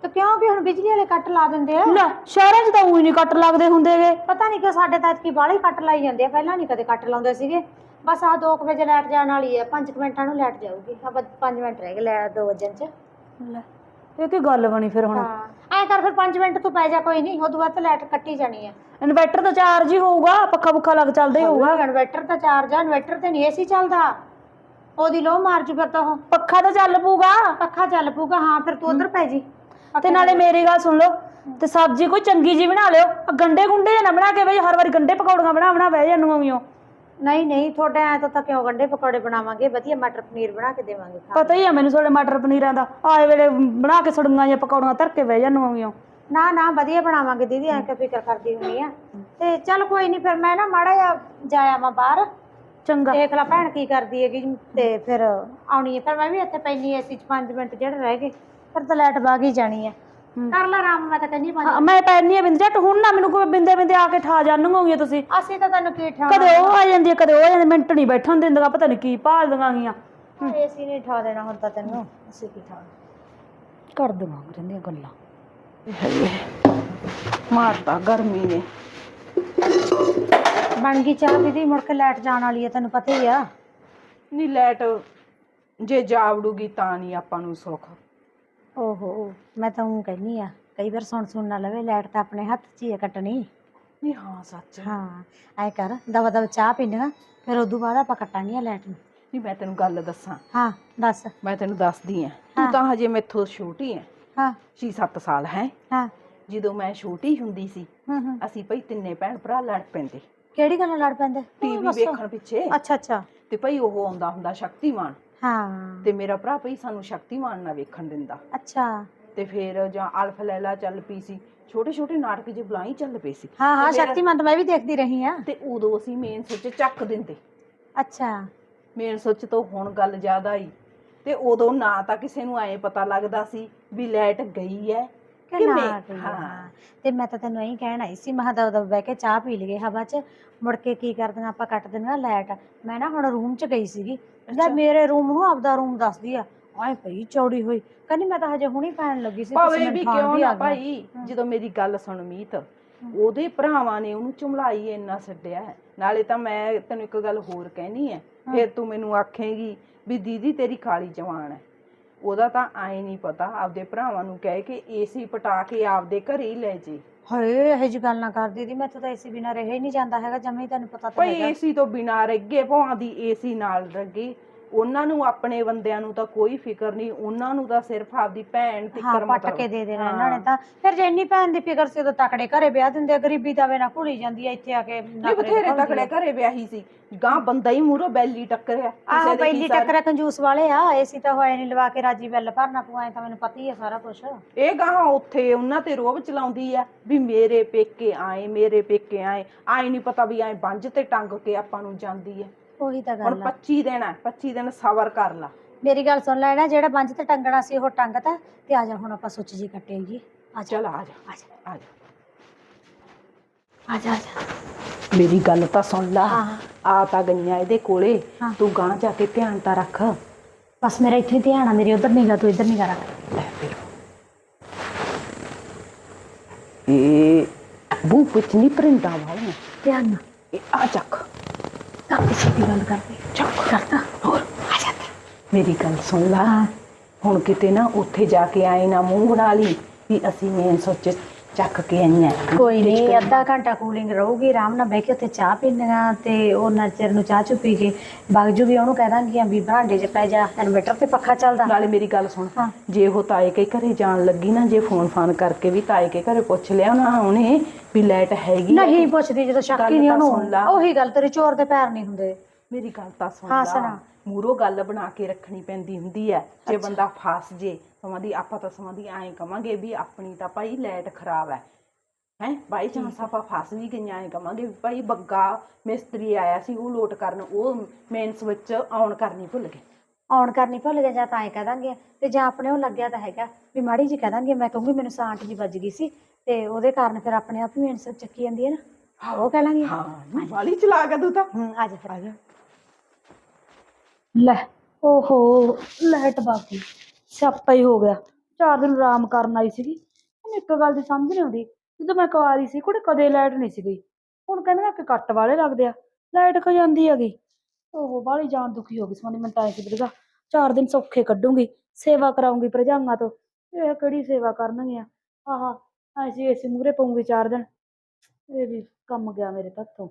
ਤੇ ਕਿਉਂ ਵੀ ਹੁਣ ਬਿਜਲੀ ਵਾਲੇ ਕੱਟ ਲਾ ਦਿੰਦੇ ਆ? ਲੈ ਸ਼ਹਿਰਾਂ 'ਚ ਤਾਂ ਉਹੀ ਨਹੀਂ ਕੱਟ ਲੱਗਦੇ ਹੁੰਦੇਗੇ ਪਤਾ ਨਹੀਂ ਕਿ ਸਾਡੇ ਤਾਂ ਇਤਕੀ ਬਾਹਲੇ ਕੱਟ ਲਾਈ ਜਾਂਦੇ ਆ। ਪਹਿਲਾਂ ਨਹੀਂ ਕਦੇ ਕੱਟ ਲਾਉਂਦੇ ਸੀਗੇ। ਬਸ ਆਹ 2 ਵਜੇ ਲਾਈਟ ਜਾਣ ਵਾਲੀ ਹੈ 5 ਮਿੰਟਾਂ ਨੂੰ ਲਾਈਟ ਜਾਊਗੀ। ਆ 5 ਮਿੰਟ ਰਹਿ ਗਏ ਲੈ 2 ਵਜਣ ਚ। ਲੈ। ਇਹ ਕੀ ਗੱਲ ਬਣੀ ਫਿਰ ਹੁਣ। ਹਾਂ। ਐਂ ਕਰ ਫਿਰ 5 ਮਿੰਟ ਤੂੰ ਪੈ ਜਾ ਕੋਈ ਨਹੀਂ ਉਦੋਂ ਬਾਅਦ ਤਾਂ ਲਾਈਟ ਕੱਟੀ ਜਾਣੀ ਆ। ਇਨਵਰਟਰ ਤਾਂ ਚਾਰਜ ਹੀ ਹੋਊਗਾ ਪੱਖਾ ਪੁੱਖਾ ਲੱਗ ਚੱਲਦਾ ਹੀ ਹੋਊਗਾ। ਇਨਵਰਟਰ ਤਾਂ ਚਾਰਜ ਆ ਇਨਵਰਟਰ ਤੇ ਨਹੀਂ ਏਸੀ ਚੱਲਦਾ। ਉਹਦੀ ਲੋ ਮਾਰ ਜੂ ਫਿਰ ਤਾਂ ਉਹ। ਪੱਖਾ ਤਾਂ ਚੱਲ ਪਊਗਾ। ਪੱਖਾ ਚੱਲ ਪੂਗਾ ਹਾਂ ਫਿਰ ਤੂੰ ਉਧਰ ਪੈ ਜੀ। ਤੇ ਨਾਲੇ ਮੇਰੀ ਗੱਲ ਸੁਣ ਲਓ ਤੇ ਸਬਜ਼ੀ ਕੋਈ ਚੰਗੀ ਜੀ ਬਣਾ ਲਿਓ। ਗੰਡੇ ਗੁੰਡੇ ਨਾ ਬਣਾ ਕੇ ਬਈ ਹਰ ਵਾਰੀ ਗੰਡੇ ਪਕੌੜੀਆਂ ਬਣਾ ਬਣਾ ਬਹਿ ਜਾਨੂੰ ਆਵੀਓ ਨਹੀਂ ਨਹੀਂ ਤੁਹਾਡੇ ਐ ਤਾਂ ਤਾਂ ਕਿਉਂ ਗੰਡੇ ਪਕੌੜੇ ਬਣਾਵਾਂਗੇ? ਵਧੀਆ ਮਟਰ ਪਨੀਰ ਬਣਾ ਕੇ ਦੇਵਾਂਗੇ ਖਾ ਪਤਾ ਹੀ ਆ ਮੈਨੂੰ ਤੁਹਾਡੇ ਮਟਰ ਪਨੀਰਾਂ ਦਾ। ਆਏ ਵੇਲੇ ਬਣਾ ਕੇ ਸੜੀਆਂ ਜਾਂ ਪਕੌੜੀਆਂ ਧਰ ਕੇ ਬਹਿ ਜਾਨੂੰ ਆਵੀਓ ਨਾ। ਨਾ ਵਧੀਆ ਬਣਾਵਾਂਗੇ ਦੀਦੀ ਐਂ ਕਿ ਫਿਕਰ ਕਰਦੀ ਹੁੰਨੀ ਆ। ਤੇ ਚੱਲ ਕੋਈ ਨਹੀਂ ਫਿਰ ਮੈਂ ਨਾ ਮਾੜਾ ਜਿਹਾ ਜਾਇਆ ਮੈਂ ਬਾਹਰ। ਚੰਗਾ। ਦੇਖ ਲੈ ਭੈਣ ਕੀ ਕਰਦੀ ਹੈਗੀ ਤੇ ਫਿਰ ਆਉਣੀ ਹੈ ਫਿਰ ਮੈਂ ਵੀ ਇੱਥੇ ਪੈਣੀ ਐ ਸੀ 5 ਮਿੰਟ ਜਿਹੜੇ ਰਹਿ ਗਏ ਫਿਰ ਤਾਂ ਲਾਈਟ ਬਾਗ ਹੀ ਜਾਣੀ ਹੈ ਕਰ ਲੈ ਆਰਾਮ ਮੈਂ ਤਾਂ ਕਹਿੰਦੀ ਪੰਜ ਹਾਂ, ਮੈਂ ਪੈਣੀ ਆ ਬਿੰਦ ਝੱਟ ਹੁਣ ਨਾ ਮੈਨੂੰ ਕੋਈ ਬਿੰਦੇ ਬਿੰਦੇ ਆ ਕੇ ਠਾ ਜਾਨੂੰ ਹੋਗੀਆਂ ਤੁਸੀਂ। ਅਸੀਂ ਤਾਂ ਤੈਨੂੰ ਕੀ ਠਾਉਣਾ? ਕਦੇ ਉਹ ਆ ਜਾਂਦੀ ਆ ਕਦੇ ਉਹ ਆ ਜਾਂਦੀ ਮਿੰਟ ਨਹੀਂ ਬੈਠਣ ਦਿੰਦੀਆਂ ਪਤਾ ਨਹੀਂ ਕੀ ਭਾਲਦੀਆਂ ਗੀਆਂ। ਏਸੀ ਨਹੀਂ ਠਾ ਦੇਣਾ ਹੁਣ ਤਾਂ ਤੈਨੂੰ ਅਸੀਂ ਕੀ ਠਾਉਣਾ? ਕਰ ਦਵਾਂ ਰਹਿੰਦੀਆਂ ਗੱਲਾਂ। ਮਾਰਤਾ ਗਰਮੀ ਨੇ। ਬਣ ਗਈ ਚਾਹ ਦੀਦੀ ਮੁੜ ਕੇ ਲਾਈਟ ਜਾਣ ਵਾਲੀ ਹੈ ਤੈਨੂੰ ਪਤਾ ਹੀ ਆ। ਨਹੀਂ ਲੈਟ ਜੇ ਜਾਵੜੂਗੀ ਤਾਂ ਨਹੀਂ ਆਪਾਂ ਨੂੰ ਸੁੱਖ। ਓਹੋ ਮੈਂ ਤਾਂ ਉਹ ਕਹਿੰਨੀ ਆ ਕਈ ਵਾਰ ਸੁਣ ਸੁਣ ਨਾ ਲਵੇ ਲਾਈਟ ਤਾਂ ਆਪਣੇ ਹੱਥ 'ਚ ਹੀ ਆ ਕੱਟਣੀ। ਨਹੀਂ ਹਾਂ ਸੱਚ। ਹਾਂ ਐ ਕਰ ਦਵਾ ਦਵਾ ਚਾਹ ਪੀਂਦੀਆਂ ਫਿਰ ਉਦੋਂ ਬਾਅਦ ਆਪਾਂ ਕੱਟਾਂਗੇ ਲਾਈਟ ਨੂੰ। ਨਹੀਂ ਮੈਂ ਤੈਨੂੰ ਗੱਲ ਦੱਸਾਂ। ਹਾਂ ਦੱਸ। ਮੈਂ ਤੈਨੂੰ ਦੱਸਦੀ ਆ ਤੂੰ ਤਾਂ ਹਜੇ ਮੈਥੋਂ ਛੋਟੀ ਐ ਹਾਂ। 6-7 ਸਾਲ ਹੈ। ਹਾਂ। ਜਦੋਂ ਮੈਂ ਛੋਟੀ ਹੁੰਦੀ ਸੀ ਹੂੰ ਹੂੰ। ਅਸੀਂ ਭਈ ਤਿੰਨੇ ਭੈਣ ਭਰਾ ਲੜ ਪੈਂਦੇ। ਕਿਹੜੀ ਗੱਲ ਲੜ ਪੈਂਦੇ? ਟੀਵੀ ਵੇਖਣ ਪਿੱਛੇ। ਅੱਛਾ ਅੱਛਾ। ਤੇ ਭਈ ਉਹ ਆਉਂਦਾ ਹੁੰਦਾ ਸ਼ਕਤੀਮਾਨ। ਹਾਂ। ਤੇ ਮੇਰਾ ਭਰਾ ਭਈ ਸਾਨੂੰ ਸ਼ਕਤੀਮਾਨ ਨਾ ਵੇਖਣ ਦਿੰਦਾ। ਅੱਛਾ। ਤੇ ਫਿਰ ਜਾਂ ਅਲਫ ਲੈਲਾ ਚੱਲ ਪਈ ਸੀ ਛੋਟੇ ਛੋਟੇ ਨਾਟਕ ਜੇ ਬੁਲਾਈ ਚੱਲ ਪਏ ਸੀ। ਹਾਂ ਹਾਂ ਤੇ ਸ਼ਕਤੀਮਾਨ ਤਾਂ ਮੈਂ ਵੀ ਦੇਖਦੀ ਰਹੀ ਆ ਤੇ ਉਦੋਂ ਅਸੀਂ ਮੇਨ ਸੁੱਚ ਚੱਕ ਦਿੰਦੇ। ਅੱਛਾ। ਮੇਨ ਸੁੱਚ ਤੋਂ ਹੁਣ ਗੱਲ ਜ਼ਿਆਦਾ ਆਈ ਤੇ ਉਦੋਂ ਨਾ ਤਾਂ ਕਿਸੇ ਨੂੰ ਐ ਪਤਾ ਲੱਗਦਾ ਸੀ ਵੀ ਲਾਈਟ ਗਈ ਹੈ ਕਿ ਕਿ ਨਾ ਮੈਂ-। ਹਾਂ। ਤੇ ਮੈਂ ਤਾਂ ਤੈਨੂੰ ਇਹੀ ਕਹਿਣ ਆਈ ਸੀ ਮਹਾ ਦਵ ਬਹਿ ਕੇ ਚਾਹ ਪੀ ਲਈਏ ਹਵਾ 'ਚ। ਮੁੜ ਕੇ ਕੀ ਕਰਦੀਆਂ ਆਪਾਂ ਕੱਟ ਦਿੰਦੀਆਂ ਲਾਈਟ। ਮੈਂ ਨਾ ਹੁਣ ਰੂਮ 'ਚ ਗਈ ਸੀਗੀ। ਜਾਂ ਮੇਰੇ ਰੂਮ ਨੂੰ ਆਪਦਾ ਰੂਮ ਦੱਸਦੀ ਆ। ਆਏ ਪਈ ਚੌੜੀ ਹੋਈ। ਕਹਿੰਦੀ ਮੈਂ ਤਾਂ ਹਜੇ ਹੁਣੀ ਪੈਣ ਲੱਗੀ ਸੀ ਭਾਵੇਂ ਵੀ ਕਿਉਂ ਨਾ। ਭਾਈ ਜਦੋਂ ਮੇਰੀ ਗੱਲ ਸੁਣ ਮੀਤ ਉਹਦੇ ਭਰਾਵਾਂ ਨੇ ਉਹਨੂੰ ਚੁਮਲਾਈ ਇੰਨਾ ਛੱਡਿਆ। ਨਾਲੇ ਤਾਂ ਮੈਂ ਤੈਨੂੰ ਇੱਕ ਗੱਲ ਹੋਰ ਕਹਿਣੀ ਹੈ। ਫਿਰ ਤੂੰ ਮੈਨੂੰ ਆਖੇਂਗੀ ਵੀ ਦੀਦੀ ਤੇਰੀ ਕਾਲੀ ਜਵਾਨ ਹੈ। ਉਹਦਾ ਤਾਂ ਆਏ ਨਹੀਂ ਪਤਾ ਆਪਦੇ ਭਰਾਵਾਂ ਨੂੰ ਕਹਿ ਕੇ ਏਸੀ ਪਟਾ ਕੇ ਆਪਦੇ ਘਰੇ ਹੀ ਲੈ ਜੇ। ਹਾਏ ਇਹੋ ਜਿਹੀ ਗੱਲ ਨਾ ਕਰ ਦੀਦੀ ਮੈਂ ਤਾਂ ਏਸੀ ਬਿਨਾ ਰਹਿ ਹੀ ਨਹੀਂ ਜਾਂਦਾ ਹੈਗਾ ਜਮੇ ਹੀ ਤੈਨੂੰ ਪਤਾ ਤਾਂ ਭਈ ਹੈਗਾ। ਏਸੀ ਤੋਂ ਬਿਨਾਂ ਰੱਗੇ ਭਾਂ ਦੀ ਏਸੀ ਨਾਲ ਰੱਗੇ। ਉਹਨਾਂ ਨੂੰ ਆਪਣੇ ਬੰਦਿਆਂ ਨੂੰ ਤਾਂ ਕੋਈ ਫਿਕਰ ਨਹੀਂ ਉਹਨਾਂ ਨੂੰ ਤਾਂ ਸਿਰਫ ਆਪਦੀ ਭੈਣ ਤੇ ਹਾਂ ਪੱਟ ਕੇ ਦੇ ਦੇਣਾ ਇਹਨਾਂ ਨੇ ਤਾਂ। ਫਿਰ ਜੇ ਇੰਨੀ ਭੈਣ ਦੀ ਫਿਕਰ ਸੀ ਉਦੋਂ ਤਕੜੇ ਘਰੇ ਵਿਆਹ ਦਿੰਦੇ ਆ ਗਰੀਬੀ ਤਾਂ ਵੇ ਨਾ ਭੁੱਲੀ ਜਾਂਦੀ ਆ ਇੱਥੇ ਆ ਕੇ ਨਹੀਂ ਨਖਰੇ ਬਥੇਰੇ ਦਿਖਾਉਂਦੀ ਤਕੜੇ ਆ। ਘਰੇ ਵਿਆਹੀ ਸੀ। ਗਾਂ ਬੰਦਾ ਹੀ ਮੂਹਰੋਂ ਬੈਲੀ ਟੱਕਰਿਆ। ਆਹੋ ਕਿਸੇ ਦੇ ਪਹਿਲੀ ਕੀ ਸਾਰੇ- ਟੱਕਰ ਕੰਜੂਸ ਵਾਲੇ ਆ। ਏਸੀ ਤਾਂ ਹੋਏ ਨਹੀਂ ਲਵਾ ਕੇ ਰਾਜੀ ਬਿੱਲ ਭਰਨਾ ਐਂ ਤਾਂ ਮੈਨੂੰ ਪਤਾ ਹੀ ਆ ਸਾਰਾ ਕੁਝ ਇਹ ਗਾਹਾਂ ਉੱਥੇ ਉਹਨਾਂ ਤੇ ਰੋਬ ਚਲਾਉਂਦੀ ਆ ਵੀ ਮੇਰੇ ਪੇਕੇ ਆਏ ਮੇਰੇ ਪੇਕੇ ਆਏ। ਆਏ ਨਹੀਂ ਪਤਾ ਵੀ ਐ ਬੰਜ ਤੇ ਟੰਗ ਕੇ ਆਪਾਂ ਨੂੰ ਜਾਂਦੀ ਐ ਉਹੀ ਤਾਂ ਹੁਣ ਗੱਲ ਆ। 25 ਦਿਨ ਹੈ 25 ਦਿਨ ਸਬਰ ਕਰ ਲਾ। ਮੇਰੀ ਗੱਲ ਸੁਣ ਲੈ ਨਾ ਜਿਹੜਾ ਬੰਜ ਤੇ ਟੰਗਣਾ ਸੀ ਉਹ ਟੰਗਤਾ ਤੇ ਆ ਜਾ ਹੁਣ ਆਪਾਂ ਸੁੱਚ ਜੀ ਕੱਟੇ ਜੀ। ਆ ਜਾ। ਚੱਲ ਆ ਜਾ। ਆ ਜਾ। ਆ ਜਾ। ਆ ਜਾ ਆ ਜਾ। ਮੇਰੀ ਗੱਲ ਤਾਂ ਸੁਣ ਲਾ। ਹਾਂ। ਆ ਤਾਂ ਗਈਆਂ ਇਹਦੇ ਕੋਲੇ। ਹਾਂ। ਤੂੰ ਗਾਂ ਜਾ ਕੇ ਧਿਆਨ ਤਾਂ ਰੱਖ। ਬਸ ਮੇਰਾ ਇੱਥੇ ਧਿਆਨ ਆ ਮੇਰੀ ਉਧਰ ਨਿਗਾ ਤੂੰ ਇੱਧਰ ਨਿਗਾ ਰੱਖ। ਲੈ ਫਿਰ। ਇਹ ਬੂ ਵਿੱਚ ਨਹੀਂ ਪਰਿੰਦਾ ਵਾਲਾ ਧਿਆਨ ਨਾਲ। ਇਹ ਆ ਚੱਕ। ਤਾਂ ਸਿੱਧੀ ਗੱਲ ਕਰਦੇ। ਚੱਕ ਕਰਤਾ ਹੋਰ ਆ ਜਾ ਮੇਰੀ ਗੱਲ ਸੁਣ ਲਾ। ਹੁਣ ਕਿਤੇ ਨਾ ਉੱਥੇ ਜਾ ਕੇ ਆਏ ਨਾ ਮੂੰਹ ਬਣਾ ਲਈ ਵੀ ਅਸੀਂ ਮੈਂ ਸੋਚੇ ਚੱਕ ਕੇ ਆਈਆਂ। ਕੋਈ ਨਹੀਂ ਅੱਧਾ ਘੰਟਾ ਕੂਲਿੰਗ ਰਹੂਗੀ ਆਰਾਮ ਨਾਲ ਬਹਿ ਕੇ ਉੱਥੇ ਚਾਹ ਪੀਣੀਆਂ ਤੇ ਉਹ ਨਰਚਰ ਨੂੰ ਚਾਹ ਚੁ ਪੀ ਕੇ ਬਗਜੂ ਵੀ ਉਹਨੂੰ ਕਹਿ ਦਾਂਗੀਆਂ ਵੀ ਬਰਾਂਡੇ 'ਚ ਪੈ ਜਾ ਇਨਵੇਟਰ ਤੇ ਪੱਖਾ ਚੱਲਦਾ। ਨਾਲੇ ਮੇਰੀ ਗੱਲ ਸੁਣ ਹਾਂ। ਜੇ ਉਹ ਤਾਏ ਕੇ ਘਰੇ ਜਾਣ ਲੱਗੀ ਨਾ ਜੇ ਫੋਨ ਫਾਨ ਕਰਕੇ ਵੀ ਤਾਏ ਕੇ ਘਰੇ ਪੁੱਛ ਲਿਆ ਨਾ ਉਹਨੇ ਵੀ ਲਾਈਟ ਹੈਗੀ ਆ ਨਹੀਂ ਪੁੱਛਦੀ ਜਦੋਂ ਸ਼ੱਕ ਗੱਲ ਹੀ ਨਹੀਂ ਤਾਂ ਸੁਣ ਉਹਨੂੰ। ਉਹੀ ਗੱਲ ਤੇਰੇ ਚੋਰ ਦੇ ਪੈਰ ਨਹੀਂ ਹੁੰਦੇ। ਮੇਰੀ ਗੱਲ ਤਾਂ ਸੁਣ ਹਾਂ, ਸੁਣਾ। ਮੂਰੋ ਗੱਲ ਬਣਾ ਕੇ ਰੱਖਣੀ ਪੈਂਦੀ ਹੁੰਦੀ ਹੈ ਜੇ ਬੰਦਾ ਫਸ ਜੇ ਸਮਾਂ ਆਪਾਂ ਤਾਂ ਸਮਾਂ ਦੀ ਐਂ ਕਵਾਂਗੇ ਵੀ ਆਪਣੀ ਤਾਂ ਭਾਈ ਲਾਈਟ ਖਰਾਬ ਹੈ। ਹੈ ਬਾਈ ਚਾਂਸ ਆਪਾਂ ਫਸ ਵੀ ਗਈਆਂ ਐਂ ਕਵਾਂਗੇ ਵੀ ਭਾਈ ਬੱਗਾ ਮਿਸਤਰੀ ਆਇਆ ਸੀ ਉਹ ਲੋਟ ਕਰਨ ਉਹ ਮੇਨ ਸਵਿਚ ਆਨ ਕਰਨੀ ਭੁੱਲ ਗਏ। ਆਉਣ ਕਰਨੀ ਭੁੱਲ ਗਿਆ ਜਾਂ ਤਾਂ ਐ ਕਹਿ ਦਾਂਗੇ ਤੇ ਜਾਂ ਆਪਣੇ ਉਹ ਲੱਗਿਆ ਤਾਂ ਹੈਗਾ ਵੀ ਮਾੜੀ ਜੀ ਕਹਿ ਦਾਂਗੇ ਮੈਂ ਕਹੂੰਗੀ ਮੈਨੂੰ ਸਾਂਟ ਜੀ ਵੱਜ ਗਈ ਸੀ ਤੇ ਉਹਦੇ ਕਾਰਨ ਫਿਰ ਆਪਣੇ ਆਪ ਹੀ ਮੇਨ ਸੇ ਚੱਕੀ ਜਾਂਦੀ ਹੈ ਨਾ। ਉਹ ਕਹਿ ਲਾਂਗੇ। ਹਾਂ ਵਾਲੀ ਚਲਾ ਕੇ ਤੂੰ ਤਾਂ। ਹੂੰ ਆ ਜਾ ਫਿਰ। ਆ ਜਾ। ਲੈ ਓਹੋ ਲਾਈਟ ਬਾਕੀ। ਸਿਆਪਾ ਹੀ ਹੋ ਗਿਆ। ਚਾਰ ਦਿਨ ਆਰਾਮ ਕਰਨ ਆਈ ਸੀਗੀ। ਮੈਨੂੰ ਇੱਕ ਗੱਲ ਦੀ ਸਮਝ ਨਹੀਂ ਆਉਂਦੀ। ਜਦੋਂ ਮੈਂ ਕੁਆਰੀ ਸੀ, ਕੁੜੇ ਕਦੇ ਲਾਈਟ ਨਹੀਂ ਸੀ ਗਈ ਹੁਣ ਕਹਿੰਦੇ ਨਾ ਕਿ ਕੱਟ ਵਾਲੇ ਲੱਗਦੇ ਆ। ਲਾਈਟ ਕਿਉਂ ਜਾਂਦੀ ਹੈਗੀ? ਉਹ ਬਾਹਲੀ ਜਾਨ ਦੁਖੀ ਹੋ ਗਈ ਸਮਾਂ ਮੈਂ ਤਾਂ ਐ ਸੀ ਵੀਰਗਾ ਚਾਰ ਦਿਨ ਸੌਖੇ ਕੱਢੂੰਗੀ, ਸੇਵਾ ਕਰਾਉਂਗੀ ਭਰਜਾਈਆਂ ਤੋਂ। ਇਹ ਕਿਹੜੀ ਸੇਵਾ ਕਰਨਗੀਆਂ ਆਹਾ ਐਸੀ ਐਸੀ ਮੂਰੇ ਪਊਂਗੀ ਚਾਰ ਦਿਨ। ਇਹ ਵੀ ਕੰਮ ਗਿਆ ਮੇਰੇ ਹੱਥੋਂ।